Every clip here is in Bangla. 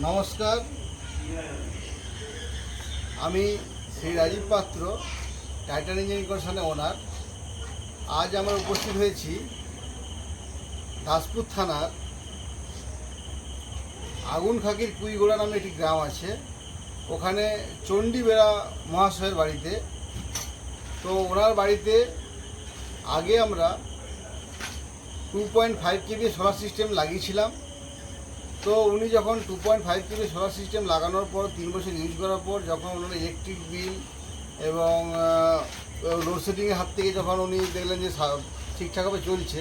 নমস্কার। আমি শ্রী রাজীব পাত্র টাইটান ইঞ্জিনিয়ারিং কর্পোরেশনের ওনার আজ আমরা উপস্থিত হয়েছি দাসপুর থানার আগুনখাকির কুইগোড়া নামে একটি গ্রাম আছে। ওখানে চণ্ডীবেড়া মহাশয়ের বাড়িতে। তো ওনার বাড়িতে আগে আমরা two point five KB solar system লাগিয়েছিলাম। তো উনি যখন two point five KB solar system লাগানোর পর তিন বছর ইউজ করার পর যখন ওনার ইলেকট্রিক বিল এবং লোডশেডিংয়ের হাত থেকে যখন উনি দেখলেন যে ঠিকঠাকভাবে চলছে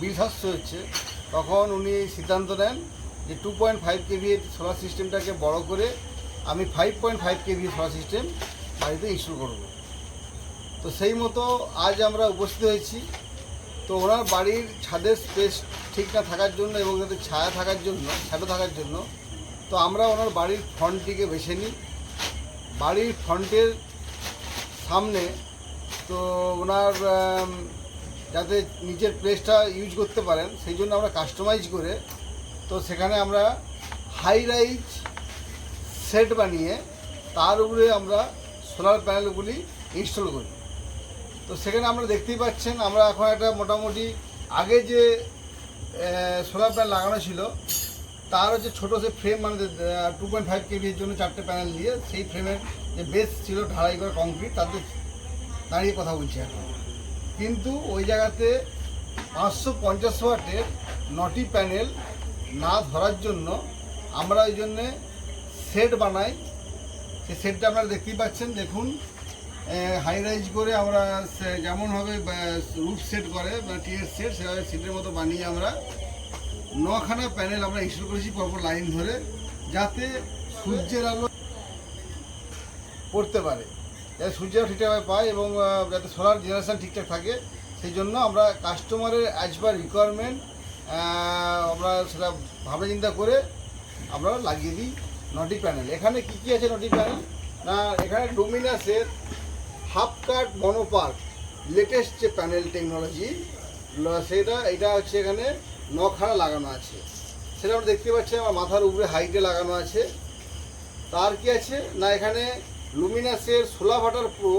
বিল সাশ্রয় হচ্ছে, তখন উনি সিদ্ধান্ত নেন যে two point five KV solar সিস্টেমটাকে বড় করে আমি five point five KV solar system বাড়িতে ইনস্টল করব। তো সেই মতো আজ আমরা উপস্থিত হয়েছি। তো ওনার বাড়ির ছাদের স্পেস ঠিক না থাকার জন্য এবং যাতে ছায়া থাকার জন্য ছায়া থাকার জন্য, তো আমরা ওনার বাড়ির ফ্রন্টটিকে বেছে নিই। বাড়ির ফ্রন্টের সামনে তো ওনার যাতে নিজের প্লেসটা ইউজ করতে পারেন, সেই জন্য আমরা কাস্টমাইজ করে তো সেখানে আমরা হাই রাইজ সেট বানিয়ে তার উপরে আমরা সোলার প্যানেলগুলি ইনস্টল করি। তো সেখানে আমরা দেখতেই পাচ্ছেন, আমরা এখন একটা মোটামুটি আগে যে সোলার প্যানেল লাগানো ছিল, তার হচ্ছে ছোটো সে ফ্রেম মানে টু পয়েন্ট ফাইভ কেভির জন্য চারটে প্যানেল দিয়ে সেই ফ্রেমের যে বেস ছিল ঢালাই করা কংক্রিট তাতে দাঁড়িয়ে কথা বলছি এখন। কিন্তু ওই জায়গাতে পাঁচশো পঞ্চাশ ওয়াটের নটি প্যানেল না ধরার জন্য আমরা ওই জন্যে সেট বানাই। সেই সেটটা আপনারা দেখতেই পাচ্ছেন, দেখুন। হাই রাইজ করে আমরা সে- যেমন হবে রুফ সেট করে টিয়ের সেট সেভাবে সেটের মতো বানিয়ে আমরা নখানা প্যানেল আমরা ইনস্টল করেছি পরপর লাইন ধরে, যাতে সূর্যের আলো পড়তে পারে। যাতে সূর্যের ঠিকঠাকভাবে পায় এবং যাতে সোলার জেনারেশান ঠিকঠাক থাকে, সেই জন্য আমরা কাস্টমারের অ্যাজ পার রিকোয়ারমেন্ট আমরা সেটা ভাবনা চিন্তা করে আমরা লাগিয়ে দিই নটি প্যানেল এখানে কি কি আছে নটি প্যানেল না, এখানে ডোমিনাসের হাফ কাট মনোপার্ক লেটেস্ট যে প্যানেল টেকনোলজি সেটা, এটা হচ্ছে এখানে নখাড়া লাগানো আছে। সেটা আমরা দেখতে পাচ্ছি, আমার মাথার উপরে হাইটে লাগানো আছে। তার কি আছে? না, এখানে লুমিনাসের সোলা ভাটার প্রো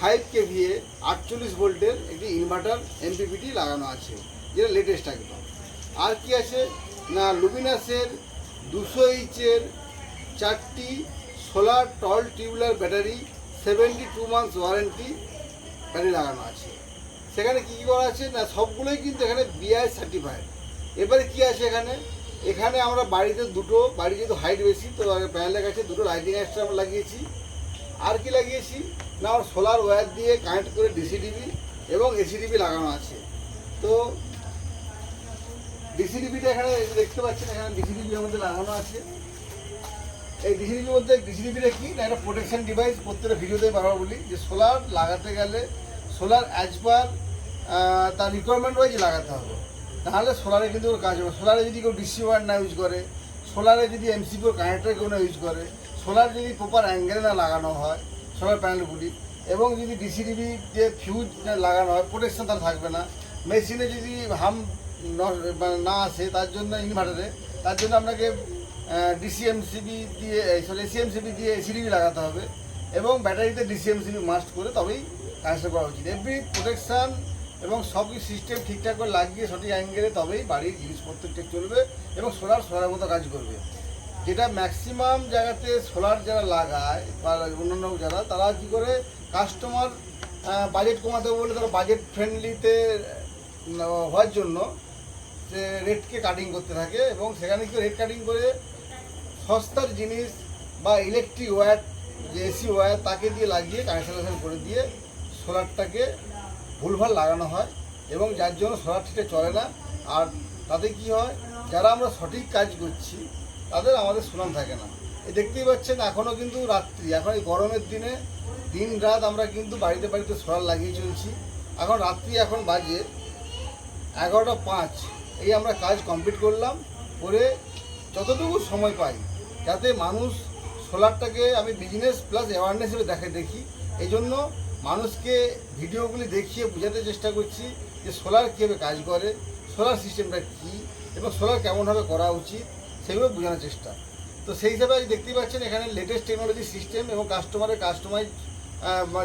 ফাইভ কেভিএ আটচল্লিশ ভোল্টের একটি ইনভার্টার এমপিপিটি লাগানো আছে, যেটা লেটেস্ট একদম। আর কি আছে? না লুমিনাসের দুশো ইঞ্চের চারটি solar tall tubular battery seventy two months warranty battery লাগানো আছে। সেখানে কী কী করা আছে? না, সবগুলোই কিন্তু এখানে বিআই সার্টিফাইড এবারে কি আছে এখানে? এখানে আমরা বাড়িতে দুটো, বাড়ি যেহেতু হাইট বেশি, তো প্যানেলের কাছে দুটো লাইটিং এক্সট্রা আমরা লাগিয়েছি। আর কি লাগিয়েছি? না আমার সোলার ওয়্যার দিয়ে কানেক্ট করে ডিসি টিভি এবং এসি টিভি লাগানো আছে। তো ডিসি টিভিটা এখানে দেখতে পাচ্ছেন, এখানে ডিসিডিবির মধ্যে লাগানো আছে। এই ডিসিডিবির মধ্যে ডিসিডিবিটা কি? না, একটা প্রোটেকশন ডিভাইস প্রত্যেকটা ভিডিওতে বারবার বলি। যে সোলার লাগাতে গেলে সোলার অ্যাজ পার তার রিকোয়ারমেন্ট ওয়াইজ লাগাতে হবে। তাহলে সোলারে কিন্তু ওর কাজ হবে সোলারে যদি কেউ ডিসি ওয়ার না ইউজ করে সোলারে যদি এমসিপিওর কানেক্টর কেউ না ইউজ করে সোলার যদি প্রপার অ্যাঙ্গেলে না লাগানো হয় সোলার প্যানেলগুলি এবং যদি ডিসিডিবি যে ফিউজ লাগানো হয় প্রোটেকশন তার থাকবে না। মেশিনে যদি হাম মানে না আসে, তার জন্য ইনভার্টারে তার জন্য আপনাকে ডিসিএমসিবি দিয়ে সরি এসিএমসিবি দিয়ে এসিডিবি লাগাতে হবে এবং ব্যাটারিতে ডিসিএমসিবি মাস্ট করে তবেই কাজটা করা উচিত। এভরি প্রোটেকশান এবং সব সিস্টেম ঠিকঠাক করে লাগিয়ে সঠিক অ্যাঙ্গেলে তবেই বাড়ির জিনিসপত্র ঠিক চলবে এবং সোলার সোলার মতো কাজ করবে। যেটা ম্যাক্সিমাম জায়গাতে সোলার যারা লাগায় বা অন্যান্য যারা, তারা কী করে কাস্টমার বাজেট কমাতে বলে তারা বাজেট ফ্রেন্ডলিতে হওয়ার জন্য রেটকে কাটিং করতে থাকে এবং সেখানে কি রেট কাটিং করে সস্তার জিনিস বা ইলেকট্রিক ওয়্যার যে এসি ওয়্যার তাকে দিয়ে লাগিয়ে কানেকশন করে দিয়ে সোলারটাকে ভুলভাল লাগানো হয় এবং যার জন্য সোলার ঠিকঠাক চলে না। আর তাতে কি হয়, যারা আমরা সঠিক কাজ করছি, তাদের আমাদের সুনাম থাকে না। এ দেখতেই পাচ্ছেন এখনও কিন্তু রাত্রি, এখন এই গরমের দিনে দিন রাত আমরা কিন্তু বাড়িতে বাড়িতে সোলার লাগিয়ে চলছি। এখন রাত্রি এখন বাজে এগারোটা পাঁচ। এই আমরা কাজ কমপ্লিট করলাম, করে যতটুকু সময় পাই যাতে মানুষ সোলারটাকে আমি বিজনেস প্লাস অ্যাওয়ারনেস হিসেবে দেখে দেখি। এই জন্য মানুষকে ভিডিওগুলি দেখিয়ে বোঝাতে চেষ্টা করছি যে সোলার কীভাবে কাজ করে, সোলার সিস্টেমটা কী এবং সোলার কেমনভাবে করা উচিত, সেগুলো বোঝানোর চেষ্টা। তো সেই হিসাবে আজ দেখতেই পাচ্ছেন এখানে লেটেস্ট টেকনোলজি সিস্টেম এবং কাস্টমারের কাস্টমাইজ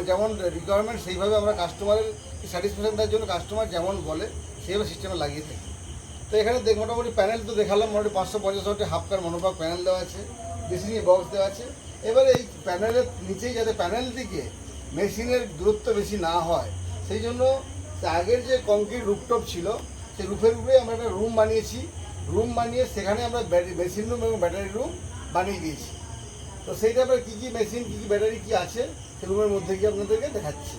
যেমন রিকোয়ারমেন্ট সেইভাবে আমরা কাস্টমারের স্যাটিসফ্যাকশন দেওয়ার জন্য কাস্টমার যেমন বলে, সেইভাবে সিস্টেমে লাগিয়ে থাকি। তো এখানে দেখ মোটামুটি প্যানেল তো দেখালাম, মোটামুটি পাঁচশো পঞ্চাশ ওয়াটের হাফ কার মনোপাক প্যানেল দেওয়া আছে মেশিনে বক্স দেওয়া আছে। এবার এই প্যানেলের নিচেই যাতে প্যানেল থেকে মেশিনের দূরত্ব বেশি না হয়, সেই জন্য আগের যে কংক্রিট রুপটপ ছিল, সেই রুফের উপরে আমরা একটা রুম বানিয়েছি। রুম বানিয়ে সেখানে আমরা মেশিন রুম এবং ব্যাটারি রুম বানিয়ে দিয়েছি। তো সেইটা আমরা কী কী মেশিন কী কী ব্যাটারি কী আছে, সেই রুমের মধ্যে গিয়ে আপনাদেরকে দেখাচ্ছি।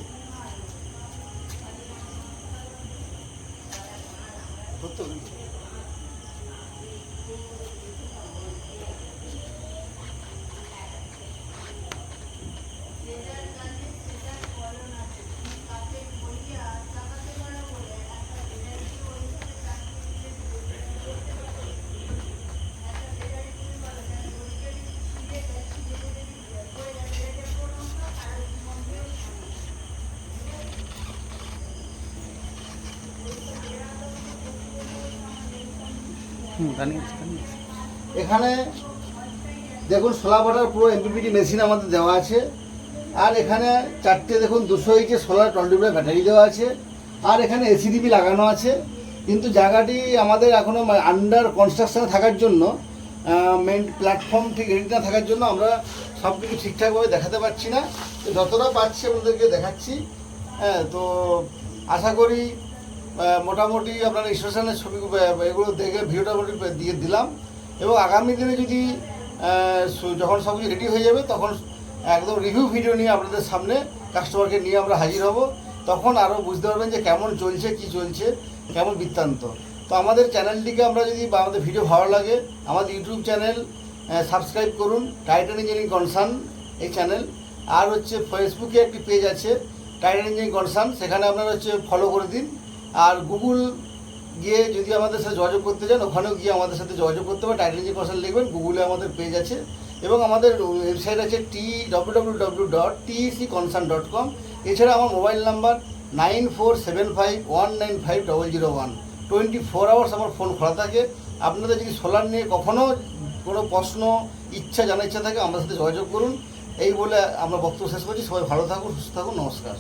ধরতে এখানে দেখুন সোলার বাটার পুরো এমপিপিটি মেশিন আমাদের দেওয়া আছে। আর এখানে চারটে দেখুন দুশো এইচে সোলার টোয়েন্টি ব্যাটারি দেওয়া আছে। আর এখানে এসিডিপি লাগানো আছে। কিন্তু জায়গাটি আমাদের এখনও আন্ডার কনস্ট্রাকশনে থাকার জন্য মেন প্ল্যাটফর্ম ঠিক রেডি না থাকার জন্য আমরা সব কিছু ঠিকঠাকভাবে দেখাতে পারছি না। যতটা পাচ্ছি আপনাদেরকে দেখাচ্ছি। হ্যাঁ তো আশা করি মোটামুটি আপনার স্টেশনের ছবি এগুলো দেখে ভিডিওটা মোটামুটি দিয়ে দিলাম। এবং আগামী দিনে যদি যখন সব কিছু রেডি হয়ে যাবে, তখন একদম রিভিউ ভিডিও নিয়ে আপনাদের সামনে কাস্টমারকে নিয়ে আমরা হাজির হব। তখন আরও বুঝতে পারবেন যে কেমন চলছে, কি চলছে, কেমন বৃত্তান্ত। তো আমাদের চ্যানেলটিকে আমরা যদি, বা আমাদের ভিডিও ভালো লাগে, আমাদের ইউটিউব চ্যানেল সাবস্ক্রাইব করুন। টাইটান ইঞ্জিনিয়ারিং কনসার্ন এই চ্যানেল আর হচ্ছে ফেসবুকে একটি পেজ আছে টাইটান ইঞ্জিনিয়ারিং কনসার্ন সেখানে আপনারা হচ্ছে ফলো করে দিন। আর গুগল গিয়ে যদি আমাদের সাথে যোগাযোগ করতে চান ওখানেও গিয়ে আমাদের সাথে যোগাযোগ করতে পারেন। টাইটান ইঞ্জিনিয়ারিং কনসার্ন লিখবেন, গুগলে আমাদের পেজ আছে। এবং আমাদের ওয়েবসাইট আছে টি W W W dot TEC concern dot com এছাড়া আমার mobile number nine four seven five one nine five double zero one twenty four hours আমার ফোন খোলা থাকে। আপনাদের যদি সোলার নিয়ে কখনও কোনো প্রশ্ন, ইচ্ছা, জানার ইচ্ছা থাকে, আমাদের সাথে যোগাযোগ করুন। এই বলে আমরা বক্তব্য শেষ করছি। সবাই ভালো থাকুন, সুস্থ থাকুন, নমস্কার।